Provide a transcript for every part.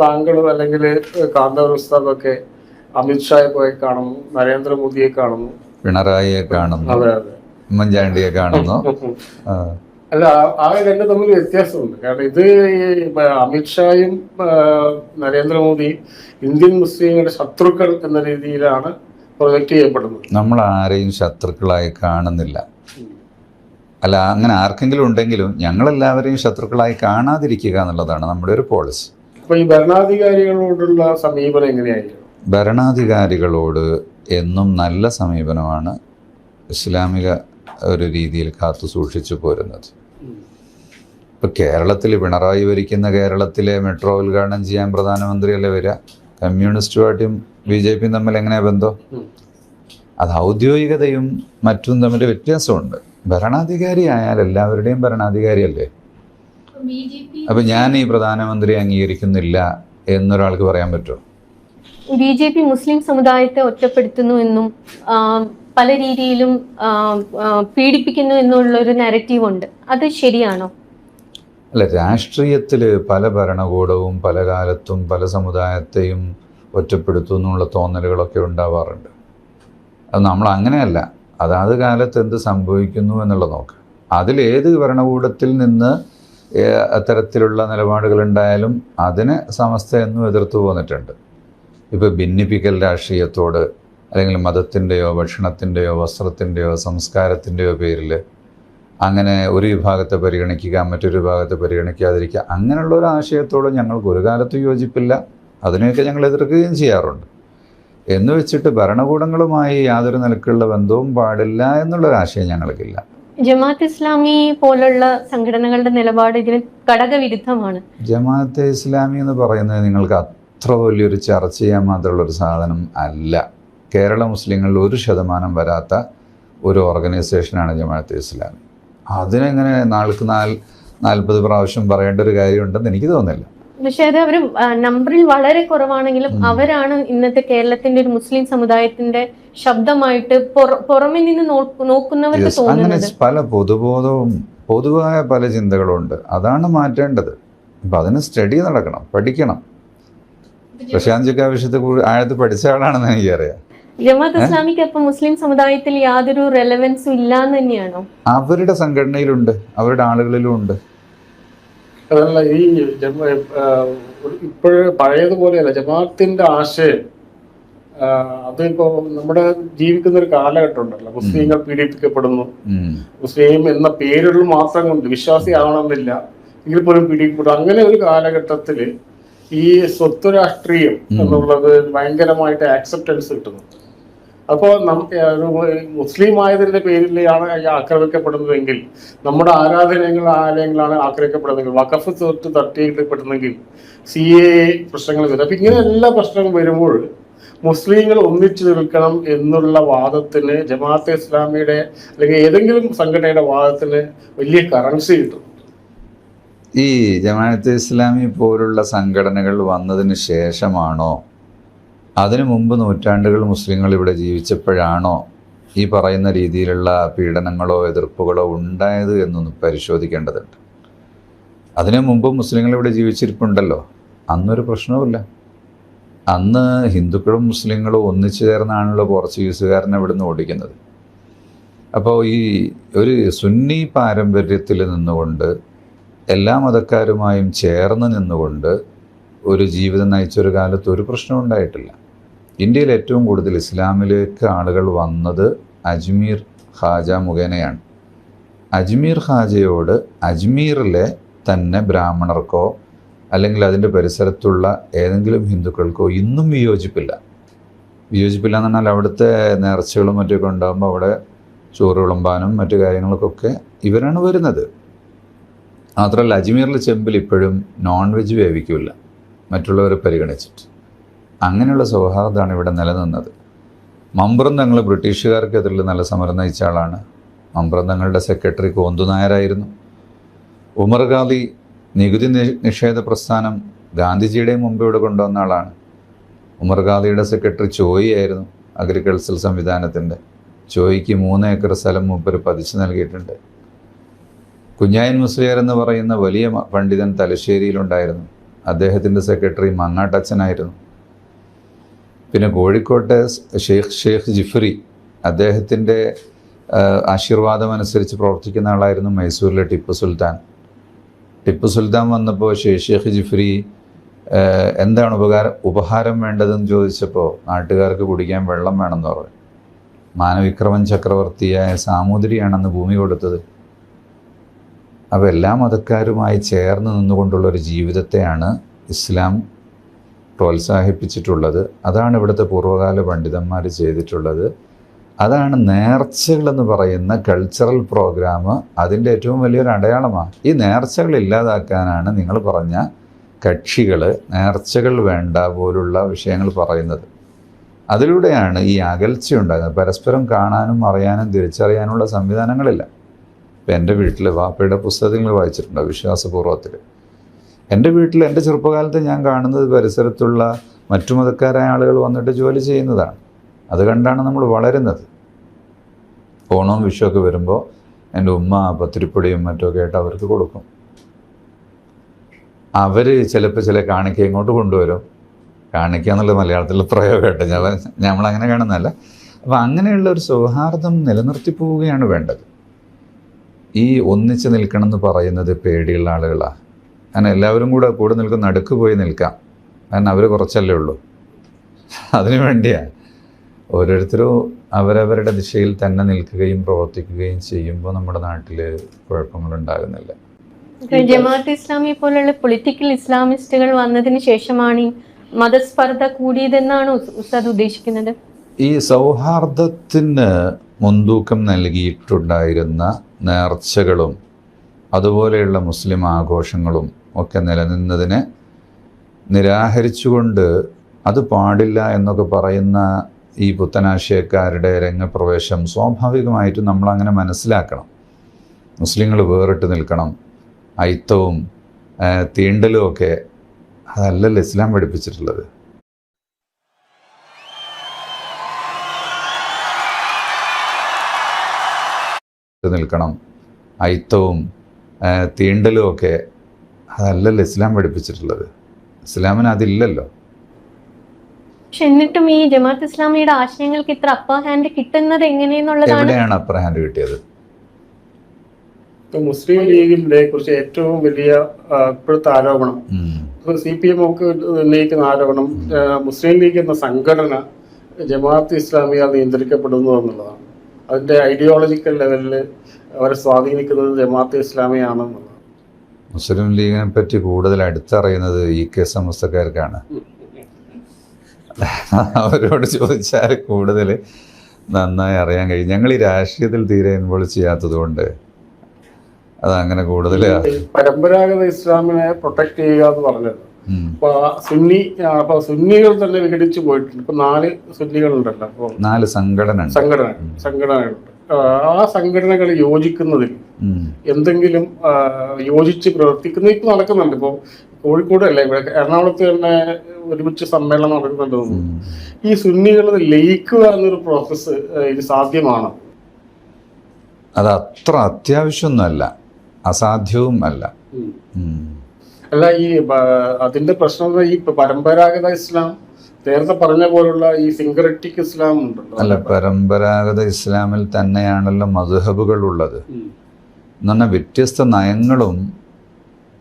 താങ്കളും അല്ലെങ്കിൽ കാന്തർ ഉസ്താദൊക്കെ അമിത്ഷായെ പോയി കാണുന്നു നരേന്ദ്രമോദിയെ കാണുന്നു. പിണറായിയെ കാണുന്നു. അതെ അതെ. ഉമ്മൻചാണ്ടിയെ കാണുന്നു. അല്ല ആ- രണ്ട് തമ്മിൽ വ്യത്യാസമുണ്ട്. കാരണം ഇത് അമിത്ഷായും നരേന്ദ്രമോദിയും ഇന്ത്യൻ മുസ്ലിങ്ങളുടെ ശത്രുക്കൾ എന്ന രീതിയിലാണ് പ്രൊജക്ട് ചെയ്യപ്പെടുന്നത്. നമ്മൾ ആരെയും ശത്രുക്കളായി കാണുന്നില്ല. അല്ല അങ്ങനെ ആർക്കെങ്കിലും ഉണ്ടെങ്കിലും ഞങ്ങളെല്ലാവരെയും ശത്രുക്കളായി കാണാതിരിക്കുക എന്നുള്ളതാണ് നമ്മുടെ ഒരു പോളിസി അപ്പൊ ഈ ഭരണാധികാരികളോടുള്ള സമീപനം എങ്ങനെയായിരിക്കും? ഭരണാധികാരികളോട് എന്നും നല്ല സമീപനമാണ് ഇസ്ലാമിക ഒരു രീതിയിൽ കാത്തു സൂക്ഷിച്ചു പോരുന്നത്. ഇപ്പൊ കേരളത്തിൽ പിണറായി ഭരിക്കുന്ന കേരളത്തിലെ മെട്രോ ഉദ്ഘാടനം ചെയ്യാൻ പ്രധാനമന്ത്രിയല്ലേ വരിക? കമ്മ്യൂണിസ്റ്റ് പാർട്ടിയും ബി ജെ പിയും തമ്മിൽ എങ്ങനെയാ ബന്ധം? അത് ഔദ്യോഗികതയും മറ്റും തമ്മിൽ വ്യത്യാസമുണ്ട്. ഭരണാധികാരി ആയാൽ എല്ലാവരുടെയും ഭരണാധികാരിയല്ലേ? അപ്പൊ ഞാൻ ഈ പ്രധാനമന്ത്രി അംഗീകരിക്കുന്നില്ല എന്നൊരാൾക്ക് പറയാൻ പറ്റുമോ? ബി ജെ പി മുസ്ലിം സമുദായത്തെ ഒറ്റപ്പെടുത്തുന്നു എന്നും പല രീതിയിലും പീഡിപ്പിക്കുന്നു എന്നുള്ള ഒരു നെററ്റീവ് ഉണ്ട് അത് ശരിയാണോ? അല്ല രാഷ്ട്രീയത്തിൽ പല ഭരണകൂടവും പല കാലത്തും പല സമുദായത്തെയും ഒറ്റപ്പെടുത്തും എന്നുള്ള തോന്നലുകളൊക്കെ ഉണ്ടാവാറുണ്ട്. അത് നമ്മൾ അങ്ങനെയല്ല. അതാത് കാലത്ത് എന്ത് സംഭവിക്കുന്നു എന്നുള്ളത് നോക്കുക അതിലേത് ഭരണകൂടത്തിൽ നിന്ന് അത്തരത്തിലുള്ള നിലപാടുകൾ ഉണ്ടായാലും അതിനെ സമസ്ത എന്നും എതിർത്തു പോന്നിട്ടുണ്ട്. ഇപ്പോൾ ഭിന്നിപ്പിക്കൽ രാഷ്ട്രീയത്തോട് അല്ലെങ്കിൽ മതത്തിന്റെയോ ഭക്ഷണത്തിന്റെയോ വസ്ത്രത്തിന്റെയോ സംസ്കാരത്തിന്റെയോ പേരിൽ അങ്ങനെ ഒരു വിഭാഗത്തെ പരിഗണിക്കുക മറ്റൊരു വിഭാഗത്തെ പരിഗണിക്കാതിരിക്കുക അങ്ങനെയുള്ള ഒരു ആശയത്തോട് ഞങ്ങൾക്ക് ഒരു കാലത്തും യോജിപ്പില്ല. അതിനെയൊക്കെ ഞങ്ങൾ എതിർക്കുകയും ചെയ്യാറുണ്ട്. എന്ന് വെച്ചിട്ട് ഭരണകൂടങ്ങളുമായി യാതൊരു നിലക്കുള്ള ബന്ധവും പാടില്ല എന്നുള്ളൊരാശയം ഞങ്ങൾക്കില്ല. ജമാഅത്ത് ഇസ്ലാമി പോലുള്ള സംഘടനകളുടെ നിലപാട് ഇതിന് ഘടകവിരുദ്ധമാണ് ജമാഅത്ത് ഇസ്ലാമി എന്ന് പറയുന്നത് നിങ്ങൾക്ക് അത്ര വലിയൊരു ചർച്ച ചെയ്യാൻ മാത്രമുള്ള ഒരു സാധനം അല്ല. കേരള മുസ്ലിങ്ങളിൽ ഒരു ശതമാനം വരാത്ത ഒരു ഓർഗനൈസേഷനാണ് ജമാഅത്ത് ഇസ്ലാമി. അതിനെങ്ങനെ നാൾക്ക് നാല് നാൽപ്പത് പ്രാവശ്യം പറയേണ്ട ഒരു കാര്യമുണ്ടെന്ന് എനിക്ക് തോന്നുന്നില്ല. പക്ഷെ അത് അവർ നമ്പറിൽ വളരെ കുറവാണെങ്കിലും അവരാണ് ഇന്നത്തെ കേരളത്തിന്റെ ഒരു മുസ്ലിം സമുദായത്തിന്റെ ശബ്ദമായിട്ട് പുറ- പുറമെ നിന്ന് നോക്കുന്നവർ നോക്കുന്നവർക്ക് തോന്നുന്നത്. പല പൊതുബോധവും പൊതുവായ പല ചിന്തകളുണ്ട്. അതാണ് മാറ്റേണ്ടത്. അപ്പം അതിന് സ്റ്റഡി നടക്കണം പഠിക്കണം. പ്രശാന്ത് ചുക്കാ വിഷയത്തെ ആഴത്ത് പഠിച്ച ആളാണെന്ന് എനിക്കറിയാം. ജമാഅത്ത് ഇസ്ലാമിക്ക് അപ്പൊ മുസ്ലിം സമുദായത്തിൽ യാതൊരു റെലവൻസും ഇല്ലാന്ന് തന്നെയാണോ? അവരുടെ സംഘടനയിലുണ്ട് അവരുടെ ആളുകളിലും ഉണ്ട്. അതല്ല ഈ ജമ ഇപ്പോഴ് പഴയതുപോലെയല്ല ജമാഅത്തിന്റെ ആശയം അതിപ്പോ നമ്മുടെ ജീവിക്കുന്ന ഒരു കാലഘട്ടം ഉണ്ടല്ലോ മുസ്ലിങ്ങൾ പീഡിപ്പിക്കപ്പെടുന്നു. മുസ്ലിം എന്ന പേരുകൾ മാത്രം കൊണ്ട് വിശ്വാസി ആവണമെന്നില്ല. എങ്കിൽ പോലും പീഡിപ്പിക്കപ്പെടും. അങ്ങനെ ഒരു കാലഘട്ടത്തിൽ ഈ സ്വത്ത് രാഷ്ട്രീയം എന്നുള്ളത് ഭയങ്കരമായിട്ട് ആക്സെപ്റ്റൻസ് കിട്ടുന്നു. അപ്പോൾ മുസ്ലിം ആയതിന്റെ പേരിലാണ് ആക്രമിക്കപ്പെടുന്നതെങ്കിൽ നമ്മുടെ ആരാധനകൾ ആലയങ്ങളാണ് ആക്രമിക്കപ്പെടുന്നതെങ്കിൽ വഖഫ് തൊട്ട് തട്ടിയിടപ്പെടുന്നെങ്കിൽ സി എ പ്രശ്നങ്ങൾ വരും. അപ്പൊ ഇങ്ങനെ എല്ലാ പ്രശ്നങ്ങളും വരുമ്പോൾ മുസ്ലിങ്ങൾ ഒന്നിച്ചു നിൽക്കണം എന്നുള്ള വാദത്തിന് ജമാഅത്തെ ഇസ്ലാമിയുടെ അല്ലെങ്കിൽ ഏതെങ്കിലും സംഘടനയുടെ വാദത്തിന് വലിയ കറൻസി കിട്ടും. ഈ ജമാഅത്തെ ഇസ്ലാമി പോലുള്ള സംഘടനകൾ വന്നതിന് ശേഷമാണോ അതിനു മുമ്പ് നൂറ്റാണ്ടുകൾ മുസ്ലിങ്ങൾ ഇവിടെ ജീവിച്ചപ്പോഴാണോ ഈ പറയുന്ന രീതിയിലുള്ള പീഡനങ്ങളോ എതിർപ്പുകളോ ഉണ്ടായത് എന്നൊന്ന് പരിശോധിക്കേണ്ടതുണ്ട്. അതിനു മുമ്പ് മുസ്ലിങ്ങൾ ഇവിടെ ജീവിച്ചിരിപ്പുണ്ടല്ലോ. അന്നൊരു പ്രശ്നവുമില്ല. അന്ന് ഹിന്ദുക്കളും മുസ്ലിങ്ങളും ഒന്നിച്ചു ചേർന്നാണല്ലോ പോർച്ചുഗീസുകാരനെ ഇവിടുന്ന് ഓടിക്കുന്നത്. അപ്പോൾ ഈ ഒരു സുന്നി പാരമ്പര്യത്തിൽ നിന്നുകൊണ്ട് എല്ലാ മതക്കാരുമായും ചേർന്ന് നിന്നുകൊണ്ട് ഒരു ജീവിതം നയിച്ചൊരു കാലത്ത് ഒരു പ്രശ്നവും ഉണ്ടായിട്ടില്ല. ഇന്ത്യയിൽ ഏറ്റവും കൂടുതൽ ഇസ്ലാമിലേക്ക് ആളുകൾ വന്നത് അജ്മീർ ഖാജ മുഖേനയാണ്. അജ്മീർ ഖാജയോട് അജ്മീറിലെ തന്നെ ബ്രാഹ്മണർക്കോ അല്ലെങ്കിൽ അതിന്റെ പരിസരത്തുള്ള ഏതെങ്കിലും ഹിന്ദുക്കൾക്കോ ഇന്നും വിയോജിപ്പില്ല. വിയോജിപ്പില്ല എന്ന് പറഞ്ഞാൽ അവിടുത്തെ നേർച്ചകളും മറ്റൊക്കെ ഉണ്ടാകുമ്പോൾ അവിടെ ചോറ് വിളമ്പാനും മറ്റു കാര്യങ്ങൾക്കൊക്കെ ഇവരാണ് വരുന്നത്. മാത്രമല്ല അജ്മീറിലെ ചെമ്പിൽ ഇപ്പോഴും നോൺ വെജ് വേവിക്കില്ല മറ്റുള്ളവരെ പരിഗണിച്ചിട്ട്. അങ്ങനെയുള്ള സൗഹാർദ്ദമാണ് ഇവിടെ നിലനിന്നത്. മമ്പ്രം തങ്ങൾ ബ്രിട്ടീഷുകാർക്കെതിരിൽ നല്ല സമരം നയിച്ച ആളാണ്. മമ്പ്രം തങ്ങളുടെ സെക്രട്ടറി കോന്തു നായരായിരുന്നു. ഉമർ നികുതി നിഷേധ പ്രസ്ഥാനം ഗാന്ധിജിയുടെ മുമ്പ് ഇവിടെ കൊണ്ടുവന്ന ആളാണ്. ഉമർ സെക്രട്ടറി ചോയി ആയിരുന്നു അഗ്രികൾച്ചർ സംവിധാനത്തിന്റെ ചോയ്ക്ക് മൂന്ന് ഏക്കർ സ്ഥലം മുമ്പ് പതിച്ചു നൽകിയിട്ടുണ്ട്. കുഞ്ഞായൻ മുസ്ലിയാർ എന്ന് പറയുന്ന വലിയ പണ്ഡിതൻ തലശ്ശേരിയിലുണ്ടായിരുന്നു. അദ്ദേഹത്തിന്റെ സെക്രട്ടറി മങ്ങാട്ടച്ചനായിരുന്നു പിന്നെ കോഴിക്കോട്ടെ ഷെയ്ഖ് ഷെയ്ഖ് ജിഫ്രി അദ്ദേഹത്തിന്റെ ആശീർവാദം അനുസരിച്ച് പ്രവർത്തിക്കുന്ന ആളായിരുന്നു മൈസൂരിലെ ടിപ്പു സുൽത്താൻ. ടിപ്പു സുൽത്താൻ വന്നപ്പോൾ ഷെയ്ഖ് ജിഫ്രി എന്താണ് ഉപകാരം ഉപഹാരം വേണ്ടതെന്ന് ചോദിച്ചപ്പോൾ നാട്ടുകാർക്ക് കുടിക്കാൻ വെള്ളം വേണമെന്ന് പറഞ്ഞു. മാനവിക്രമൻ ചക്രവർത്തിയായ സാമൂതിരിയാണെന്ന് ഭൂമി കൊടുത്തത്. അപ്പോൾ എല്ലാ മതക്കാരുമായി ചേർന്ന് നിന്നുകൊണ്ടുള്ള ഒരു ജീവിതത്തെയാണ് ഇസ്ലാം പ്രോത്സാഹിപ്പിച്ചിട്ടുള്ളത്. അതാണ് ഇവിടുത്തെ പൂർവകാല പണ്ഡിതന്മാർ ചെയ്തിട്ടുള്ളത്. അതാണ് നേർച്ചകളെന്ന് പറയുന്ന കൾച്ചറൽ പ്രോഗ്രാം അതിന്റെ ഏറ്റവും വലിയൊരു അടയാളമാണ്. ഈ നേർച്ചകൾ ഇല്ലാതാക്കാനാണ് നിങ്ങൾ പറഞ്ഞ കക്ഷികൾ നേർച്ചകൾ വേണ്ട പോലുള്ള വിഷയങ്ങൾ പറയുന്നത്. അതിലൂടെയാണ് ഈ അകൽച്ച ഉണ്ടാകുന്നത്. പരസ്പരം കാണാനും അറിയാനും തിരിച്ചറിയാനുള്ള സംവിധാനങ്ങളില്ല. ഇപ്പം എന്റെ വീട്ടിൽ വാപ്പയുടെ പുസ്തകങ്ങൾ വായിച്ചിട്ടുണ്ട് വിശ്വാസപൂർവത്തിൽ എന്റെ വീട്ടിൽ എന്റെ ചെറുപ്പകാലത്ത് ഞാൻ കാണുന്നത് പരിസരത്തുള്ള മറ്റു മതക്കാരായ ആളുകൾ വന്നിട്ട് ജോലി ചെയ്യുന്നതാണ്. അത് കണ്ടാണ് നമ്മൾ വളരുന്നത്. ഓണവും വിഷുവൊക്കെ വരുമ്പോൾ എന്റെ ഉമ്മ പത്തിരിപ്പൊടിയും മറ്റുമൊക്കെ ആയിട്ട് അവർക്ക് കൊടുക്കും. അവർ ചിലപ്പോൾ ചില കാണിക്ക ഇങ്ങോട്ട് കൊണ്ടുവരും. കാണിക്ക എന്നുള്ള മലയാളത്തിലുള്ള പ്രയോഗമായിട്ട് ഞാൻ നമ്മളങ്ങനെ കാണുന്നതല്ല. അപ്പോൾ അങ്ങനെയുള്ള ഒരു സൗഹാർദ്ദം നിലനിർത്തി പോവുകയാണ് വേണ്ടത്. ഈ ഒന്നിച്ച് നിൽക്കണം എന്ന് പറയുന്നത് പേടിയുള്ള ആളുകളാണ്. കാരണം എല്ലാവരും കൂടെ കൂടെ നിൽക്കുന്ന അടുക്ക് പോയി നിൽക്കാം. കാരണം അവർ കുറച്ചല്ലേ ഉള്ളൂ. അതിനു വേണ്ടിയാണ് ഓരോരുത്തരും അവരവരുടെ ദിശയിൽ തന്നെ നിൽക്കുകയും പ്രവർത്തിക്കുകയും ചെയ്യുമ്പോൾ നമ്മുടെ നാട്ടിൽ കുഴപ്പങ്ങൾ ഉണ്ടാകുന്നില്ല ജമാഅത്ത് ഇസ്ലാമി പോലുള്ള പൊളിറ്റിക്കൽ ഇസ്ലാമിസ്റ്റുകൾ വന്നതിന് ശേഷമാണ് ഈ മതസ്പർദ്ധ കൂടിയതെന്നാണ് ഉസ്താദ് ഉദ്ദേശിക്കുന്നത്? ഈ സൗഹാർദ്ദത്തിന് മുൻതൂക്കം നൽകിയിട്ടുണ്ടായിരുന്ന നേർച്ചകളും അതുപോലെയുള്ള മുസ്ലിം ആഘോഷങ്ങളും ഒക്കെ നിലനിന്നതിനെ നിരാഹരിച്ചുകൊണ്ട് അത് പാടില്ല എന്നൊക്കെ പറയുന്ന ഈ പുത്തനാശയക്കാരുടെ രംഗപ്രവേശം സ്വാഭാവികമായിട്ടും നമ്മളങ്ങനെ മനസ്സിലാക്കണം. മുസ്ലിങ്ങൾ വേറിട്ട് നിൽക്കണം. അയിത്തവും തീണ്ടലും ഒക്കെ അതല്ലല്ലോ ഇസ്ലാം പഠിപ്പിച്ചിട്ടുള്ളത്. നിൽക്കണം. അയിത്തവും തീണ്ടലും ഒക്കെ അതല്ലല്ലോ ഇസ്ലാം പഠിപ്പിച്ചിട്ടുള്ളത്. ഇസ്ലാമിന് അതില്ലല്ലോ. പക്ഷെ എന്നിട്ടും ഈ ജമാഅത്ത് ഇസ്ലാമിയുടെ ആശയങ്ങൾക്ക് ഇത്ര അപ്പർ ഹാൻഡ് കിട്ടുന്നത് എങ്ങനെയെന്നുള്ളതാണ്? എവിടെയാണ് അപ്പർ ഹാൻഡ് കിട്ടിയത്? ഇപ്പൊ മുസ്ലിം ലീഗിന്റെ കുറിച്ച് ഏറ്റവും വലിയ ഇപ്പോഴത്തെ ആരോപണം. സി പി എം ഒക്കെ ഉന്നയിക്കുന്ന ആരോപണം മുസ്ലിം ലീഗ് എന്ന സംഘടന ജമാഅത്ത് ഇസ്ലാമിയാൽ നിയന്ത്രിക്കപ്പെടുന്നു എന്നുള്ളതാണ്. അതിന്റെ ഐഡിയോളജിക്കൽ ലെവലിൽ അവരെ സ്വാധീനിക്കുന്നത് ജമാഅത്ത് ഇസ്ലാമിയാണെന്നുള്ളതാണ്. മുസ്ലിം ലീഗിനെ പറ്റി കൂടുതൽ അടുത്തറിയുന്നത് ഇ കെ സമസ്തക്കാർക്കാണ് അവരോട് ചോദിച്ചാൽ കൂടുതൽ നന്നായി അറിയാൻ കഴിയും. ഞങ്ങൾ ഈ രാഷ്ട്രീയത്തിൽ തീരെ ഇൻവോൾവ് ചെയ്യാത്തത് കൊണ്ട് അതങ്ങനെ കൂടുതൽ പരമ്പരാഗത ഇസ്ലാമിനെ പ്രൊട്ടക്ട് ചെയ്യുക എന്ന് പറഞ്ഞത്. അപ്പൊ സുന്നി അപ്പൊ സുന്നികൾ തന്നെ വിഘടിച്ചു പോയിട്ടുണ്ട്. ഇപ്പൊ നാല് സുന്നികളുണ്ടല്ലോ. നാല് സംഘടന സംഘടന സംഘടനകളുണ്ട്. ആ, സംഘടനകൾ യോജിക്കുന്നതിൽ എന്തെങ്കിലും യോജിച്ച് പ്രവർത്തിക്കുന്ന. ഇപ്പൊ നടക്കുന്നുണ്ട്. ഇപ്പൊ കോഴിക്കോട് അല്ലേ ഇവിടെ എറണാകുളത്ത് തന്നെ ഒരുമിച്ച് സമ്മേളനം നടക്കുന്നുണ്ട്. ഈ സുന്നികൾ ലയിക്കുക എന്നൊരു പ്രോസസ്സ് ഇത് സാധ്യമാണ്? അത് അത്ര അത്യാവശ്യമൊന്നുമല്ല. അസാധ്യവും അല്ല. അല്ല ഈ അതിന്റെ പ്രശ്നം ഈ പരമ്പരാഗത ഇസ്ലാം നേരത്തെ പറഞ്ഞ പോലുള്ള ഈ സിങ്കററ്റിക് ഇസ്ലാം ഉണ്ടല്ലോ. അല്ല പരമ്പരാഗത ഇസ്ലാമിൽ തന്നെയാണല്ലോ മധുഹബുകൾ ഉള്ളത്. എന്ന് പറഞ്ഞാൽ വ്യത്യസ്ത നയങ്ങളും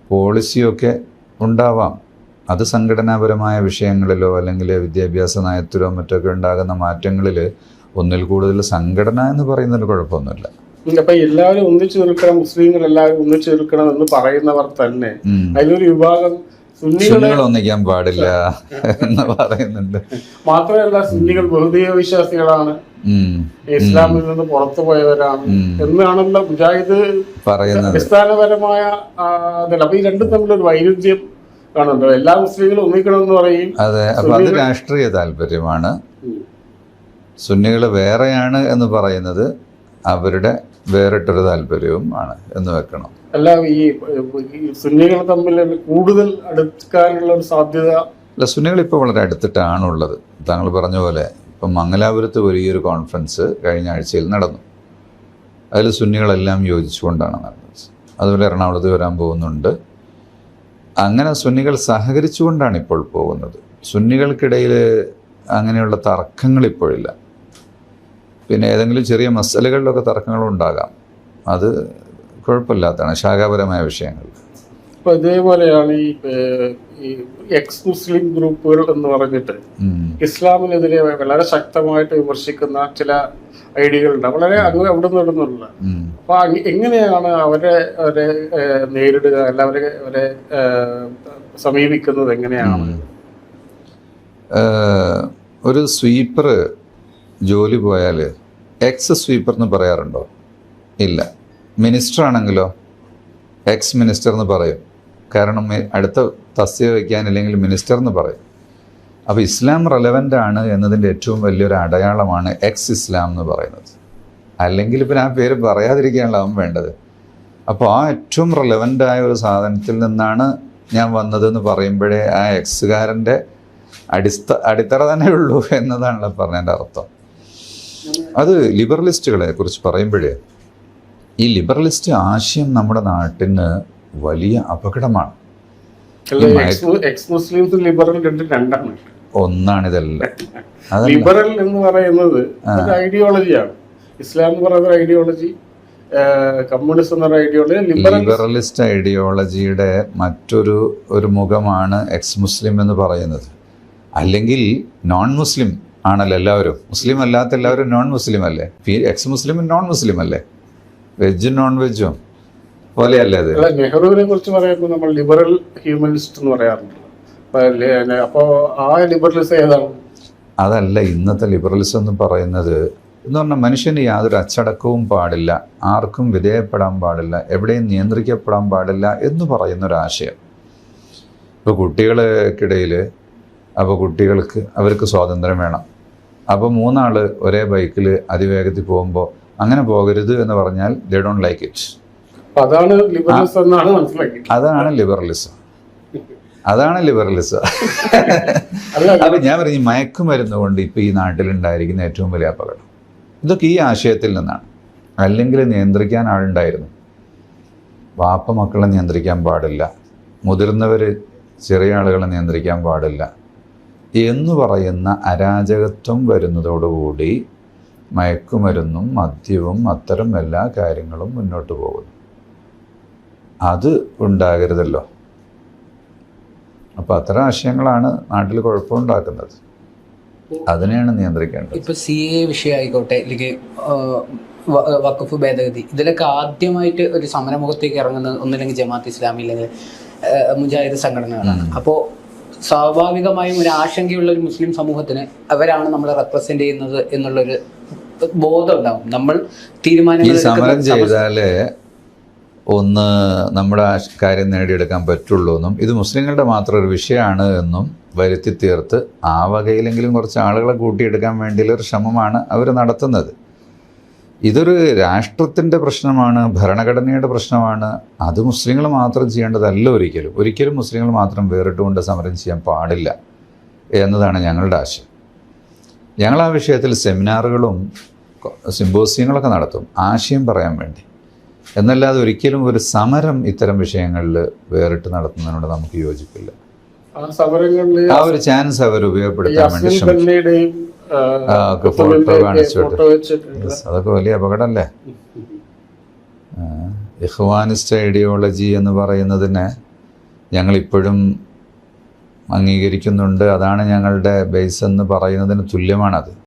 പോളിസിയൊക്കെ ഉണ്ടാവാം. അത് സംഘടനാപരമായ വിഷയങ്ങളിലോ അല്ലെങ്കിൽ വിദ്യാഭ്യാസ നയത്തിലോ മറ്റൊക്കെ ഉണ്ടാകുന്ന മാറ്റങ്ങളിൽ ഒന്നിൽ കൂടുതൽ സംഘടന എന്ന് പറയുന്നതിന് കുഴപ്പമൊന്നുമില്ല. അപ്പൊ എല്ലാവരും ഒന്നിച്ചു നിൽക്കണം മുസ്ലിങ്ങൾ എല്ലാവരും ഒന്നിച്ചു നിൽക്കണം എന്ന് പറയുന്നവർ തന്നെ. അതിലൊരു വിഭാഗം സുന്നികൾ ഒന്നിക്കാൻ പാടില്ല എന്ന് പറയുന്നുണ്ട്. മാത്രമല്ല സുന്നികൾ ബഹുദൈവ വിശ്വാസികളാണ്. ഇസ്ലാമിൽ നിന്ന് പുറത്തു പോയവരാണ്. എന്നാണല്ലോ മുജാഹിദ് പറയുന്നത്. അടിസ്ഥാനപരമായ അപ്പൊ ഈ രണ്ടും തമ്മിലൊരു വൈരുദ്ധ്യം കാണുന്നുണ്ടോ. എല്ലാ മുസ്ലിങ്ങളും ഒന്നിക്കണം എന്ന് പറയും. അതെ അപ്പൊ അത് രാഷ്ട്രീയ താല്പര്യമാണ്. സുന്നികൾ വേറെയാണ് എന്ന് പറയുന്നത് അവരുടെ വേറിട്ടൊരു താല്പര്യവും ആണ് എന്ന് വെക്കണം. അല്ല ഈ സുന്നികൾ തമ്മിൽ കൂടുതൽ അടുക്കാനുള്ള ഒരു സാധ്യത അല്ല സുന്നികൾ ഇപ്പോൾ വളരെ അടുത്തിട്ടാണുള്ളത്. താങ്കൾ പറഞ്ഞ പോലെ ഇപ്പം മംഗലാപുരത്ത് വലിയൊരു കോൺഫറൻസ് കഴിഞ്ഞ ആഴ്ചയിൽ നടന്നു. അതിൽ സുന്നികളെല്ലാം യോജിച്ചുകൊണ്ടാണ് നടന്നത്. അതുപോലെ എറണാകുളത്ത് വരാൻ പോകുന്നുണ്ട്. അങ്ങനെ സുന്നികൾ സഹകരിച്ചുകൊണ്ടാണ് ഇപ്പോൾ പോകുന്നത്. സുന്നികൾക്കിടയിൽ അങ്ങനെയുള്ള തർക്കങ്ങൾ ഇപ്പോഴില്ല. പിന്നെ ഏതെങ്കിലും ചെറിയ മസലകളിലൊക്കെ തർക്കങ്ങളുണ്ടാകാം. അത് കുഴപ്പമില്ലാത്തതാണ് ശാഖാപരമായ വിഷയങ്ങൾ. ഇപ്പൊ ഇതേപോലെയാണ് ഈ എക്സ് മുസ്ലിം ഗ്രൂപ്പുകൾ എന്ന് പറഞ്ഞിട്ട് ഇസ്ലാമിനെതിരെ വളരെ ശക്തമായിട്ട് വിമർശിക്കുന്ന ചില ഐഡിയകളുണ്ട് വളരെ അങ്ങ് അവിടെ നിന്നുള്ള അപ്പൊ എങ്ങനെയാണ് അവരെ അവരെ നേരിടുക അല്ല അവരെ അവരെ സമീപിക്കുന്നത് എങ്ങനെയാണ്? ഒരു സ്വീപ്പർ ജോലി പോയാൽ എക്സ് സ്വീപ്പർ എന്ന് പറയാറുണ്ടോ? ഇല്ല. മിനിസ്റ്റർ ആണെങ്കിലോ എക്സ് മിനിസ്റ്റർ എന്ന് പറയും. കാരണം അടുത്ത തസ്യ വയ്ക്കാനില്ലെങ്കിൽ മിനിസ്റ്റർ എന്ന് പറയും. അപ്പോൾ ഇസ്ലാം റെലവന്റ് ആണ് എന്നതിന്റെ ഏറ്റവും വലിയൊരു അടയാളമാണ് എക്സ് ഇസ്ലാം എന്ന് പറയുന്നത്. അല്ലെങ്കിൽ പിന്നെ ആ പേര് പറയാതിരിക്കാനുള്ള അവൻ വേണ്ടത്. അപ്പോൾ ആ ഏറ്റവും റെലവന്റ് ആയ ഒരു സാധനത്തിൽ നിന്നാണ് ഞാൻ വന്നതെന്ന് പറയുമ്പോഴേ ആ എക്സുകാരന്റെ അടിസ്ഥ അടിത്തറ തന്നെ ഉള്ളൂ എന്നതാണല്ലോ പറഞ്ഞതിന്റെ അർത്ഥം. അത് ലിബറലിസ്റ്റുകളെ കുറിച്ച് പറയുമ്പോഴേ ഈ ലിബറലിസ്റ്റ് ആശയം നമ്മുടെ നാട്ടിന് വലിയ അപകടമാണ്. എക്സ് ലിബറൽ രണ്ട് രണ്ടാണ് ഒന്നാണിതെല്ലാം. ലിബറൽ എന്ന് പറയുന്നത് ഒരു ഐഡിയോളജിയാണ് ഇസ്ലാം എന്ന് പറയുന്ന ഒരു ഐഡിയോളജി കമ്മ്യൂണിസം എന്ന് പറയുന്ന ഐഡിയോളജി ലിബറലിസ്റ്റ് ഐഡിയോളജിയുടെ മറ്റൊരു ഒരു മുഖമാണ് എക്സ് മുസ്ലിം എന്ന് പറയുന്നത്. അല്ലെങ്കിൽ നോൺ മുസ്ലിം ആണല്ലോ എല്ലാവരും. മുസ്ലിം അല്ലാത്ത എല്ലാവരും നോൺ മുസ്ലിം അല്ലേ? എക്സ് മുസ്ലിം നോൺ മുസ്ലിം അല്ലേ? വെജും നോൺ വെജും പോലെയല്ലേ അത്? നെഹ്റുവിനെ കുറിച്ച് പറയുമ്പോൾ നമ്മൾ ലിബറൽ ഹ്യൂമനിസ്റ്റ് എന്ന് പറയാറുണ്ട്. അപ്പോൾ അപ്പോ ആ ലിബറലിസം ഏതാണ്? അതല്ല ഇന്നത്തെ ലിബറലിസം എന്ന് പറയുന്നത് എന്ന് പറഞ്ഞാൽ മനുഷ്യന് യാതൊരു അച്ചടക്കവും പാടില്ല ആർക്കും വിധേയപ്പെടാൻ പാടില്ല എവിടെയും നിയന്ത്രിക്കപ്പെടാൻ പാടില്ല എന്ന് പറയുന്ന ഒരു ആശയം ഇപ്പോൾ കുട്ടികൾക്കിടയിൽ അപ്പോൾ കുട്ടികൾക്ക് അവർക്ക് സ്വാതന്ത്ര്യം വേണം. അപ്പോൾ മൂന്നാൾ ഒരേ ബൈക്കിൽ അതിവേഗത്തിൽ പോകുമ്പോൾ അങ്ങനെ പോകരുത് എന്ന് പറഞ്ഞാൽ ദേ ഡോണ്ട് ലൈക്ക് ഇറ്റ് അതാണ് അതാണ് ലിബറലിസം അതാണ് ലിബറലിസം അപ്പൊ ഞാൻ പറഞ്ഞു മയക്കുമരുന്ന് കൊണ്ട് ഇപ്പൊ ഈ നാട്ടിലുണ്ടായിരിക്കുന്ന ഏറ്റവും വലിയ അപകടം. ഇതൊക്കെ ഈ ആശയത്തിൽ നിന്നാണ്. അല്ലെങ്കിൽ നിയന്ത്രിക്കാൻ ആളുണ്ടായിരുന്നു. വാപ്പ മക്കളെ നിയന്ത്രിക്കാൻ പാടില്ല. മുതിർന്നവർ ചെറിയ ആളുകളെ നിയന്ത്രിക്കാൻ പാടില്ല. എന്ന് പറയുന്ന അരാജകത്വം വരുന്നതോടുകൂടി മയക്കുമരുന്നും മദ്യവും അത്തരം എല്ലാ കാര്യങ്ങളും മുന്നോട്ട് പോകുന്നു. അത് ഉണ്ടാകരുതല്ലോ. അപ്പോൾ അത്തരം ആശയങ്ങളാണ് നാട്ടിൽ കുഴപ്പമുണ്ടാക്കുന്നത്. അതിനെയാണ് നിയന്ത്രിക്കേണ്ടത്. ഇപ്പൊ സി എ വിഷയമായിക്കോട്ടെ അല്ലെങ്കിൽ വഖഫ് ഭേദഗതി ഇതിലൊക്കെ ആദ്യമായിട്ട് ഒരു സമരമുഖത്തേക്ക് ഇറങ്ങുന്നത് ഒന്നില്ലെങ്കിൽ ജമാഅത്ത് ഇസ്ലാമി അല്ലെങ്കിൽ മുജാഹിദ് സംഘടനകളാണ്. അപ്പോൾ സ്വാഭാവികമായും ഒരു ആശങ്കയുള്ള ഒരു മുസ്ലിം സമൂഹത്തിന് അവരാണ് നമ്മളെ റെപ്രസെന്റ് ചെയ്യുന്നത് എന്നുള്ളൊരു ബോധം ഉണ്ടാവും നമ്മൾ തീരുമാനങ്ങൾ സമരം ചെയ്താൽ ഒന്ന് നമ്മുടെ കാര്യം നേടിയെടുക്കാൻ പറ്റുള്ളൂ എന്നും ഇത് മുസ്ലിങ്ങളുടെ മാത്രം ഒരു വിഷയമാണ് എന്നും വരുത്തി തീർത്ത് ആ വകയിലെങ്കിലും കുറച്ച് ആളുകളെ കൂട്ടിയെടുക്കാൻ വേണ്ടിയുള്ളൊരു ശ്രമമാണ് അവർ നടത്തുന്നത്. ഇതൊരു രാഷ്ട്രത്തിന്റെ പ്രശ്നമാണ് ഭരണഘടനയുടെ പ്രശ്നമാണ്. അത് മുസ്ലിങ്ങൾ മാത്രം ചെയ്യേണ്ടതല്ല ഒരിക്കലും. ഒരിക്കലും മുസ്ലിങ്ങൾ മാത്രം വേറിട്ടുകൊണ്ട് സമരം ചെയ്യാൻ പാടില്ല എന്നതാണ് ഞങ്ങളുടെ ആശയം. ഞങ്ങൾ ആ വിഷയത്തിൽ സെമിനാറുകളും സിമ്പോസിയങ്ങളൊക്കെ നടത്തും. ആശയം പറയാൻ വേണ്ടി. എന്നല്ലാതെ ഒരിക്കലും ഒരു സമരം ഇത്തരം വിഷയങ്ങളിൽ വേറിട്ട് നടത്തുന്നതിനോട് നമുക്ക് യോജിപ്പില്ല. ആ ഒരു ചാൻസ് അവർ ഉപയോഗപ്പെടുത്താൻ വേണ്ടി ഫോട്ടോ കാണിച്ചു അതൊക്കെ വലിയ അപകടമല്ലേ? ഇഹ്വാനിസ്റ്റ് ഐഡിയോളജി എന്ന് പറയുന്നതിന് ഞങ്ങളിപ്പോഴും അംഗീകരിക്കുന്നുണ്ട്. അതാണ് ഞങ്ങളുടെ ബേസ് എന്ന് പറയുന്നതിന് തുല്യമാണത്.